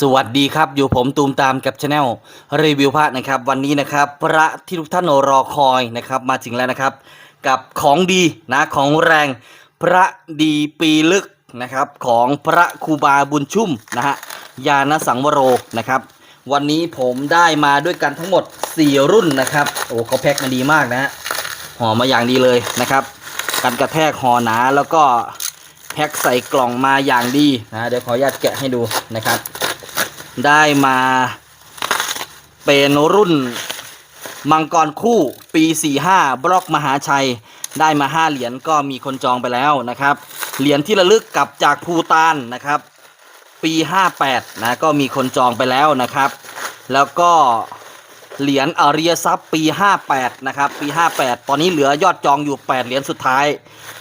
สวัสดีครับ อยู่ผมตูมตามกับช anel รีวิวพระนะครับ วันนี้นะครับ พระที่ทุกท่านรอคอยนะครับ มาถึงแล้วนะครับ กับของดีนะของแรงพระดีปีลึกนะครับ ของพระครูบาบุญชุ่มนะฮะยานสังวโรนะครับ วันนี้ผมได้มาด้วยกันทั้งหมด 4 รุ่นนะครับ โอ้เขาแพ็คมาดีมากนะฮะห่อมาอย่างดีเลยนะครับกันกระแทกห่อหนาแล้วก็แพ็คใส่กล่องมาอย่างดีนะเดี๋ยวขออนุญาตแกะให้ดูนะครับ ได้มาเป็นรุ่นมังกรคู่ปี 45 บล็อกมหาชัย ได้มา 5 เหรียญก็มีคนจองไปแล้วนะครับ เหรียญที่ระลึกกลับจากภูตานนะครับ ปี 58 นะก็มีคนจองไปแล้วนะครับ แล้วก็เหรียญอาริยทรัพย์ปี 58 นะครับ ปี 58 ตอนนี้เหลือยอดจองอยู่ 8 เหรียญสุดท้าย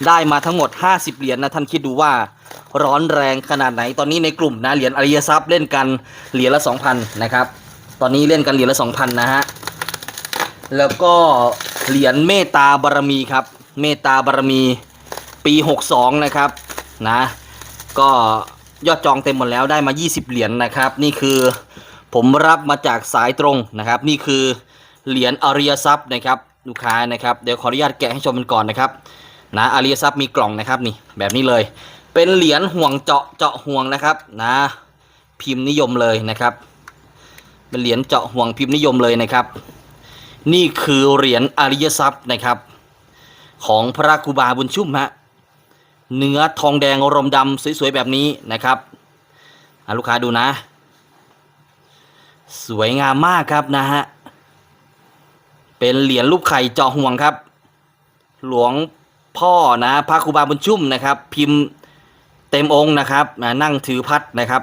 ได้มาทั้งหมด 50 เหรียญนะท่านคิดดูว่า ร้อนแรงขนาดไหน ตอนนี้ในกลุ่มนะเหรียญอริยทรัพย์เล่นกันเหรียญละ2,000นะครับ ตอนนี้เล่นกันเหรียญละ2,000นะฮะ แล้วก็เหรียญเมตตาบารมีครับ เมตตาบารมีปี 62 นะครับนะ ก็ยอดจองเต็มหมดแล้วได้มา 20 เหรียญนะครับ นี่คือผมรับมาจากสายตรงนะครับ นี่คือเหรียญอริยทรัพย์นะครับลูกค้านะครับ เดี๋ยวขออนุญาตแกะให้ชมกันก่อนนะครับนะอริยทรัพย์มีกล่องนะครับนี่แบบนี้เลย เป็นเหรียญห่วงเจาะเจาะห่วงนะครับนะ พิมพ์นิยมเลยนะครับ เป็นเหรียญเจาะห่วงพิมพ์นิยมเลยนะครับ นี่คือเหรียญอริยทรัพย์นะครับ ของพระครูบาบุญชุ่มฮะเนื้อทองแดงรมดำสวยๆแบบนี้นะครับลูกค้าดูนะ สวยงามมากครับนะฮะเป็นเหรียญรูปไข่เจาะห่วงครับ หลวงพ่อนะพระครูบาบุญชุ่มนะครับ พิมพ์ เต็มองค์นะครับนั่งถือพัดนะครับ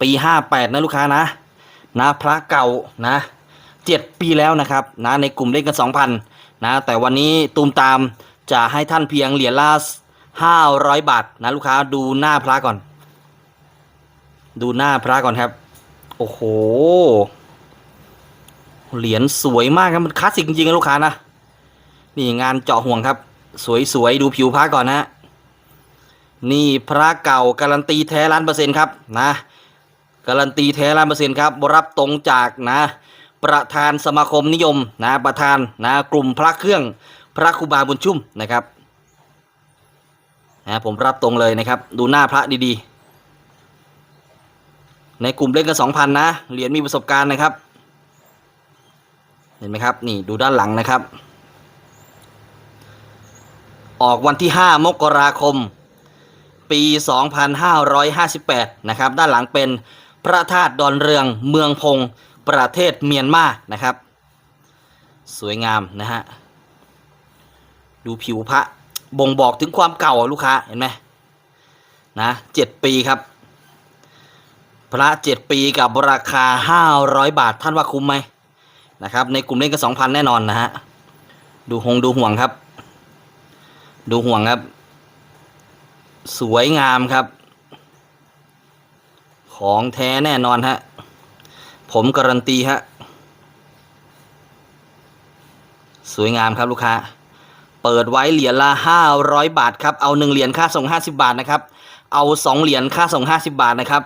ปีห้าแปดนะลูกค้านะนะพระเก่านะเจ็ดปีแล้วนะครับนะในกลุ่มเล่นกันสองพันนะแต่วันนี้ตูมตามจะให้ท่านเพียงเหรียญละห้าร้อยบาทนะลูกค้าดูหน้าพระก่อน ดูหน้าพระก่อนครับ โอ้โหเหรียญสวยมากครับมันคลาสสิกจริงๆนะลูกค้านะนี่งานเจาะห่วงครับ สวยๆดูผิวพระก่อนนะ นี่พระเก่าการันตีแท้ล้านเปอร์เซ็นต์ครับนะการันตีแท้ล้านเปอร์เซ็นต์ครับรับตรงจากนะประธานสมาคมนิยมนะประธานนะกลุ่มพระเครื่องพระครูบาบุญชุ่มนะครับนะผมรับตรงเลยนะครับ ดูหน้าพระดีๆ ในกลุ่มเล่นกันสองพันนะเหรียญมีประสบการณ์นะครับ เห็นไหมครับนี่ดูด้านหลังนะครับ ออกวันที่ 5 มกราคม ปี 2558 นะครับ ด้านหลังเป็นพระธาตุดอนเรืองเมืองพง ประเทศเมียนมานะครับ สวยงามนะฮะ ดูผิวพระบ่งบอกถึงความเก่าลูกค้าเห็นไหมนะเจ็ดปีครับ พระเจ็ดปีกับราคา 500 บาทท่านว่าคุ้มไหมนะครับ ในกลุ่มเล่นก็2,000 แน่นอนนะฮะ ดูหงดูห่วงครับ ดูห่วงครับ สวยงามครับ ของแท้แน่นอนฮะ ผมการันตีฮะ สวยงามครับลูกค้า เปิดไว้เหรียญละห้าร้อยบาทครับ เอาหนึ่งเหรียญค่าส่งห้าสิบาทนะครับ เอาสองเหรียญค่าส่งห้าสิบาทนะครับ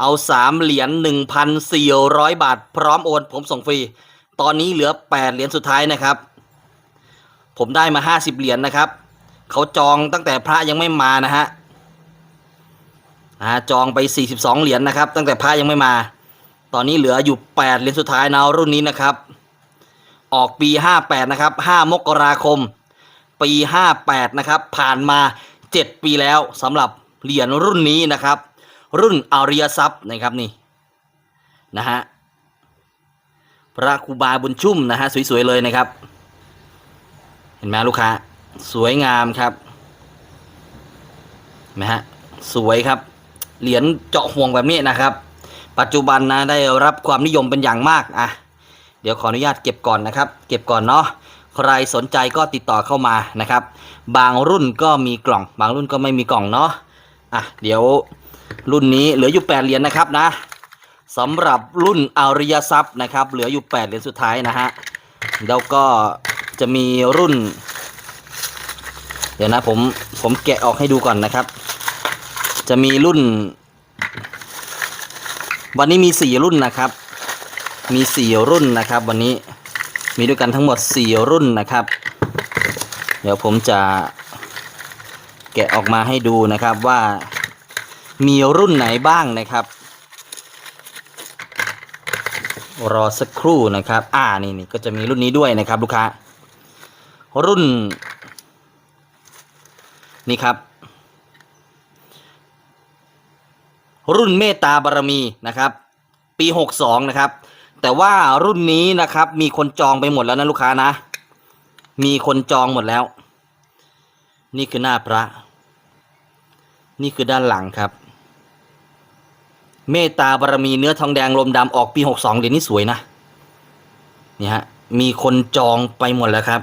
เอาสามเหรียญหนึ่งพันสี่ร้อยบาท พร้อมโอน ผมส่งฟรี ตอนนี้เหลือแปดเหรียญสุดท้ายนะครับ ผมได้มาห้าสิบเหรียญนะครับ เขาจองตั้งแต่พระยังไม่มานะฮะอ่าจองไป 42 เหรียญนะครับ ตั้งแต่พระยังไม่มา ตอนนี้เหลืออยู่ 8 เหรียญสุดท้ายนะรุ่นนี้นะครับ ออกปี 58 นะครับ 5 มกราคม ปี 58 นะครับ ผ่านมา 7 ปีแล้วสำหรับเหรียญรุ่นนี้นะครับ รุ่นอาริยทรัพย์นะครับนี่นะฮะพระครูบาบุญชุ่มนะฮะสวยๆเลยนะครับ เห็นไหมลูกค้า สวยงามครับนไหมฮะสวยครับ เหรียญเจาะห่วงแบบนี้นะครับ ปัจจุบันนะได้รับความนิยมเป็นอย่างมากอะเดี๋ยวขออนุญาตเก็บก่อนนะครับ เก็บก่อนเนาะใครสนใจก็ติดต่อเข้ามานะครับ บางรุ่นก็มีกล่อง บางรุ่นก็ไม่มีกล่องเนาะอะเดี๋ยวรุ่นนี้เหลืออยู่8เหรียญนะครับนะสำหรับรุ่นอริยทรัพย์นะครับ เหลืออยู่8เหรียญสุดท้ายนะฮะแล้วก็จะมีรุ่น เดี๋ยวนะผมผมแกะออกให้ดูก่อนนะครับ จะมีรุ่น วันนี้มีสี่รุ่นนะครับ มีสี่รุ่นนะครับ วันนี้มีด้วยกันทั้งหมดสี่รุ่นนะครับ เดี๋ยวผมจะแกะออกมาให้ดูนะครับว่ามีรุ่นไหนบ้างนะครับ รอสักครู่นะครับ อ่านี่นี่ก็จะมีรุ่นนี้ด้วยนะครับ ลูกค้า รุ่น นี่ครับ รุ่นเมตตาบารมีนะครับ ปี 62 นะครับ แต่ว่ารุ่นนี้นะครับ มีคนจองไปหมดแล้วนะลูกค้านะ มีคนจองหมดแล้ว นี่คือหน้าพระ นี่คือด้านหลังครับ เมตตาบารมีเนื้อทองแดงลมดำออกปี 62เหรียญนี้สวยนะนี่ฮะมีคนจองไปหมดแล้วครับ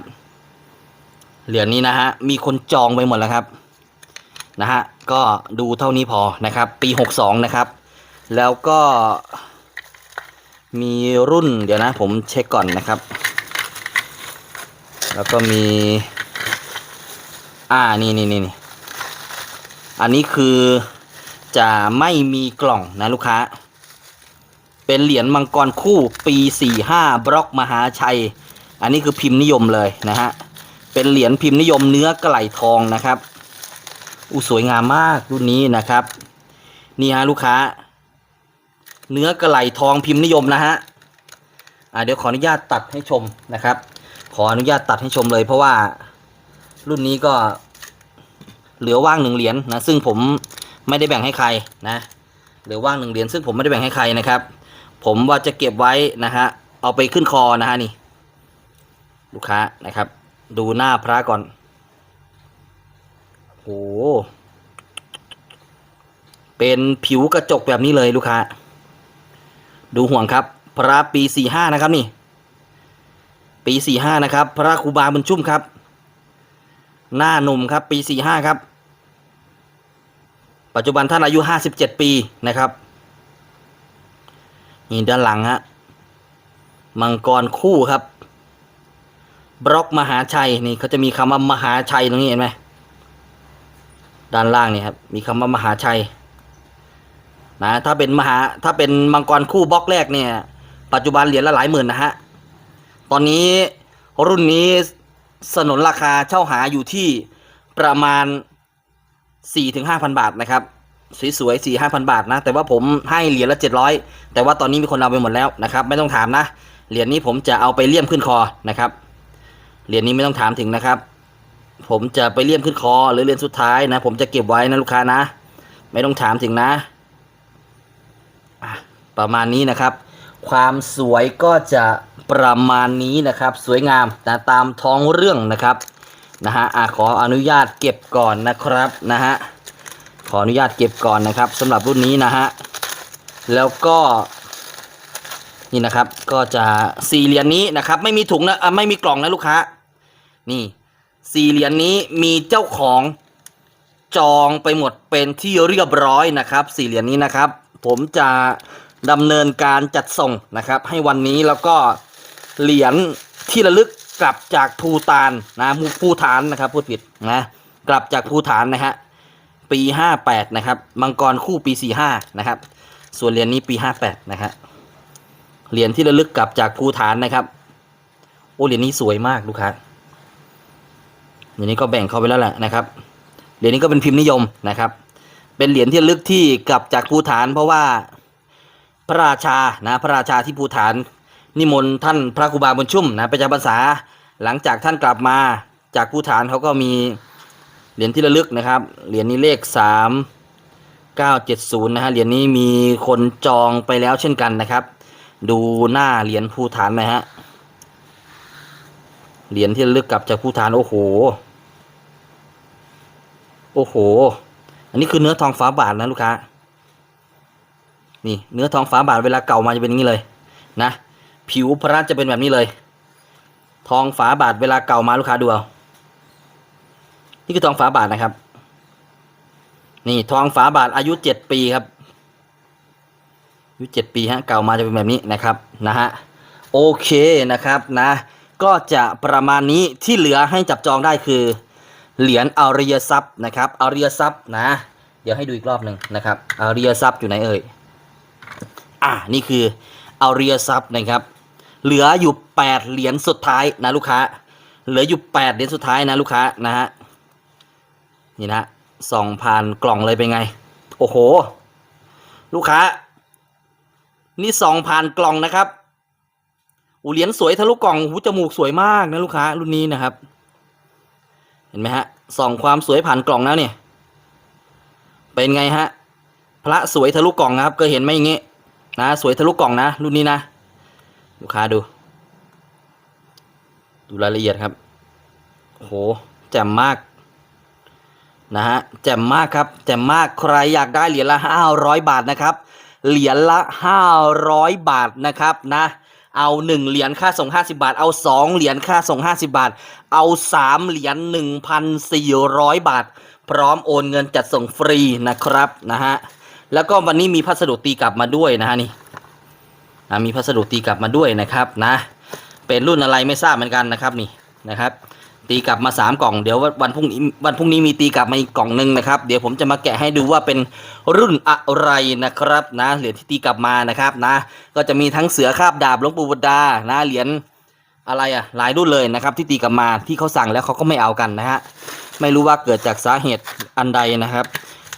เหรียญนี้นะฮะมีคนจองไปหมดแล้วครับนะฮะก็ดูเท่านี้พอนะครับ ปี 62 นะครับ แล้วก็มีรุ่นเดี๋ยวนะผมเช็คก่อนนะครับ แล้วก็มี อ่านี่นี่นี่อันนี้คือจะไม่มีกล่องนะลูกค้า เป็นเหรียญมังกรคู่ปี 45 บล็อกมหาชัย อันนี้คือพิมพ์นิยมเลยนะฮะ เป็นเหรียญพิมพ์นิยมเนื้อกระไหลทองนะครับอู้สวยงามมากรุ่นนี้นะครับ นี่ฮะลูกค้า เนื้อกระไหลทองพิมพ์นิยมนะฮะอ่าเดี๋ยวขออนุญาตตัดให้ชมนะครับ ขออนุญาตตัดให้ชมเลยเพราะว่ารุ่นนี้ก็เหลือว่างหนึ่งเหรียญนะซึ่งผมไม่ได้แบ่งให้ใครนะเหลือว่างหนึ่งเหรียญซึ่งผมไม่ได้แบ่งให้ใครนะครับ ผมว่าจะเก็บไว้นะฮะเอาไปขึ้นคอนะฮะนี่ ลูกค้านะครับ ดูหน้าพระก่อนโหเป็นผิวกระจกแบบนี้เลยลูกค้า ดูห่วงครับ พระปีสี่ห้านะครับนี่ ปีสี่ห้านะครับ พระครูบาบุญชุ่มครับ หน้าหนุ่มครับ ปีสี่ห้าครับ ปัจจุบันท่านอายุห้าสิบเจ็ดปีนะครับ นี่ด้านหลังฮะ มังกรคู่ครับ บล็อกมหาชัยนี่เขาจะมีคำว่ามหาชัยตรงนี้เห็นไหมด้านล่างนี่ครับมีคำว่ามหาชัยนะถ้าเป็นมหาถ้าเป็นมังกรคู่บล็อกแรกเนี่ย ปัจจุบันเหรียญละหลายหมื่นนะฮะตอนนี้รุ่นนี้สนนราคาเช่าหาอยู่ที่ประมาณ 4-5ถึง5,000 บาทนะครับสวยๆ4 5 0 0บาทนะ แต่ว่าผมให้เหรียญละ700แต่ว่าตอนนี้มีคนเอาไปหมดแล้วนะครับ ไม่ต้องถามนะ เหรียญนี้ผมจะเอาไปเลี่ยมขึ้นคอนะครับ เหรียญนี้ไม่ต้องถามถึงนะครับ ผมจะไปเลี่ยมขึ้นคอหรือเหรียญสุดท้ายนะ ผมจะเก็บไว้นะลูกค้านะ ไม่ต้องถามถึงนะ ประมาณนี้นะครับ ความสวยก็จะประมาณนี้นะครับ สวยงามนะตามท้องเรื่องนะครับนะฮะอะขออนุญาตเก็บก่อนนะครับนะฮะขออนุญาตเก็บก่อนนะครับสำหรับรุ่นนี้นะฮะแล้วก็นี่นะครับก็จะสี่เหรียญนี้นะครับ ไม่มีถุงนะไม่มีกล่องนะลูกค้า นี่สี่เหรียญนี้มีเจ้าของจองไปหมดเป็นที่เรียบร้อยนะครับสี่เหรียญนี้นะครับ ผมจะดำเนินการจัดส่งนะครับ ให้วันนี้แล้วก็เหรียญที่ระลึกกลับจากภูตานนะภูฐานนะครับพูดผิดนะกลับจากภูฐานนะฮะปีห้าแปดนะครับมังกรคู่ปีสี่ห้านะครับ ส่วนเหรียญนี้ปีห้าแปดนะฮะเหรียญที่ระลึกกลับจากภูฐานนะครับ โอ้เหรียญนี้สวยมากลูกค้า เหรียญนี้ก็แบ่งเข้าไปแล้วแหละนะครับเหรียญนี้ก็เป็นพิมพ์นิยมนะครับ เป็นเหรียญที่ลึกที่กลับจากภูฐานเพราะว่าพระราชานะพระราชาที่ภูฐานนิมนต์ท่านพระครูบาบุญชุ่มนะไปจำพรรษาหลังจากท่านกลับมาจากภูฐานเขาก็มีเหรียญที่ระลึกนะครับ เหรียญนี้เลขสามเก้าเจ็ดศูนย์นะฮะเหรียญนี้มีคนจองไปแล้วเช่นกันนะครับ ดูหน้าเหรียญภูฐานนะฮะเหรียญที่ระลึกกลับจากภูฐานโอ้โห โอ้โห อันนี้คือเนื้อทองฟ้าบาทนะลูกค้า นี่เนื้อทองฟ้าบาทเวลาเก่ามาจะเป็นอย่างนี้เลย นะ ผิวพระจะเป็นแบบนี้เลย ทองฝาบาทเวลาเก่ามาลูกค้าดูเอานี่คือทองฝาบาทนะครับ นี่ทองฝาบาทอายุเจ็ดปีครับ อายุเจ็ดปีฮะเก่ามาจะเป็นแบบนี้นะครับ นะฮะ โอเคนะครับนะ ก็จะประมาณนี้ที่เหลือให้จับจองได้คือ เหรียญอาริยทรัพย์นะครับอาริยทรัพย์นะ เดี๋ยวให้ดูอีกรอบหนึ่งนะครับอาริยทรัพย์อยู่ไหนเอ่ยอ่านี่คือเอาเรียซับนะครับ เหลืออยู่แปดเหรียญสุดท้ายนะลูกค้า เหลืออยู่แปดเหรียญสุดท้ายนะลูกค้านะฮะนี่นะสองผ่านกล่องเลยเป็นไง โอ้โห ลูกค้า นี่สองผ่านกล่องนะครับอูเหรียญสวยทะลุกล่องหูจมูกสวยมากนะลูกค้ารุ่นนี้นะครับ เห็นไหมฮะส่องความสวยผ่านกล่องแล้วเนี่ยเป็นไงฮะพระสวยทะลุกล่องนะครับเคยเห็นไหมอย่างงี้นะสวยทะลุกล่องนะรุ่นนี้นะลูกค้าดู ดูรายละเอียดครับโอ้โหแจ่มมากนะฮะแจ่มมากครับแจ่มมากใครอยากได้เหรียญละห้าร้อยบาทนะครับ เหรียญละห้าร้อยบาทนะครับนะ เอาหนึ่งเหรียญค่าส่งห้าสิบาท เอาสองเหรียญค่าส่งห้าสิบาท เอาสามเหรียญหนึ่งพันสี่ร้อยบาท พร้อมโอนเงินจัดส่งฟรีนะครับนะฮะแล้วก็วันนี้มีพัสดุตีกลับมาด้วยนะฮะนี่มีพัสดุตีกลับมาด้วยนะครับนะ เป็นรุ่นอะไรไม่ทราบเหมือนกันนะครับนี่นะครับ ตีกลับมาสามกล่องเดี๋ยววันพรุ่งนี้วันพรุ่งนี้มีตีกลับมาอีกกล่องหนึ่งนะครับ เดี๋ยวผมจะมาแกะให้ดูว่าเป็นรุ่นอะไรนะครับนะเหรียญที่ตีกลับมานะครับนะ ก็จะมีทั้งเสือคาบดาบหลวงปู่บุตรดานะเหรียญอะไรอะหลายรุ่นเลยนะครับ ที่ตีกลับมาที่เขาสั่งแล้วเขาก็ไม่เอากันนะฮะไม่รู้ว่าเกิดจากสาเหตุอันใดนะครับ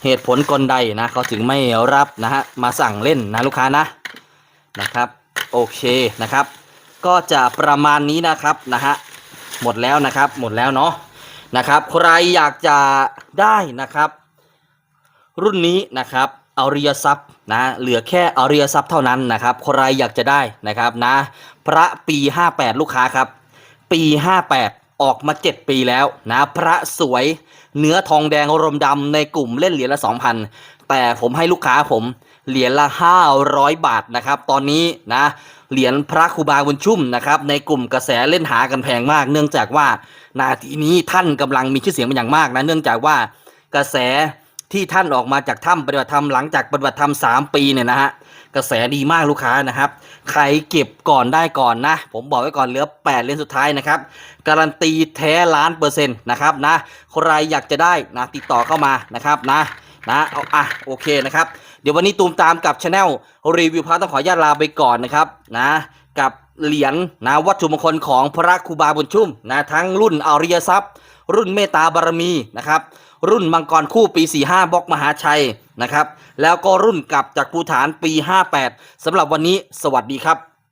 เหตุผลกลใดนะเขาถึงไม่รับนะฮะมาสั่งเล่นนะลูกค้านะนะครับ โอเคนะครับ ก็จะประมาณนี้นะครับนะฮะ หมดแล้วนะครับ หมดแล้วเนาะนะครับ ใครอยากจะได้นะครับ รุ่นนี้นะครับเอาเรียซับนะเหลือแค่เอาเรียซับเท่านั้นนะครับใครอยากจะได้นะครับนะ พระปี 58 ลูกค้าครับ ปี 58 ออกมา 7 ปีแล้วนะพระสวยเนื้อทองแดงรมดำในกลุ่มเล่นเหรียญละ 2,000 แต่ผมให้ลูกค้าผมเหรียญละ 500 บาทนะครับ ตอนนี้นะ เหรียญพระครูบาบุญชุ่มนะครับในกลุ่มกระแสเล่นหากันแพงมาก เนื่องจากว่านาทีนี้ท่านกำลังมีชื่อเสียงเป็นอย่างมากนะเนื่องจากว่ากระแสที่ท่านออกมาจากถ้ำปฏิบัติธรรมหลังจากปฏิบัติธรรมสามปีเนี่ยนะฮะกระแสดีมากลูกค้านะครับ ใครเก็บก่อนได้ก่อนนะ ผมบอกไว้ก่อนเหลือ8เหรียญสุดท้ายนะครับ การันตีแท้ล้านเปอร์เซ็นต์นะครับนะใครอยากจะได้นะติดต่อเข้ามานะครับนะนะเอาอะโอเคนะครับ เดี๋ยววันนี้ตูมตามกับชาแนลรีวิวพระต้องขออนุญาตลาไปก่อนนะครับนะกับเหรียญนะวัตถุมงคลของพระครูบาบุญชุ่มนะทั้งรุ่นอริยทรัพย์ รุ่นเมตตาบารมีนะครับรุ่นมังกรคู่ปี 45บล็อกมหาชัยนะครับแล้วก็รุ่นกลับจากภูฐานปี 58สำหรับวันนี้สวัสดีครับ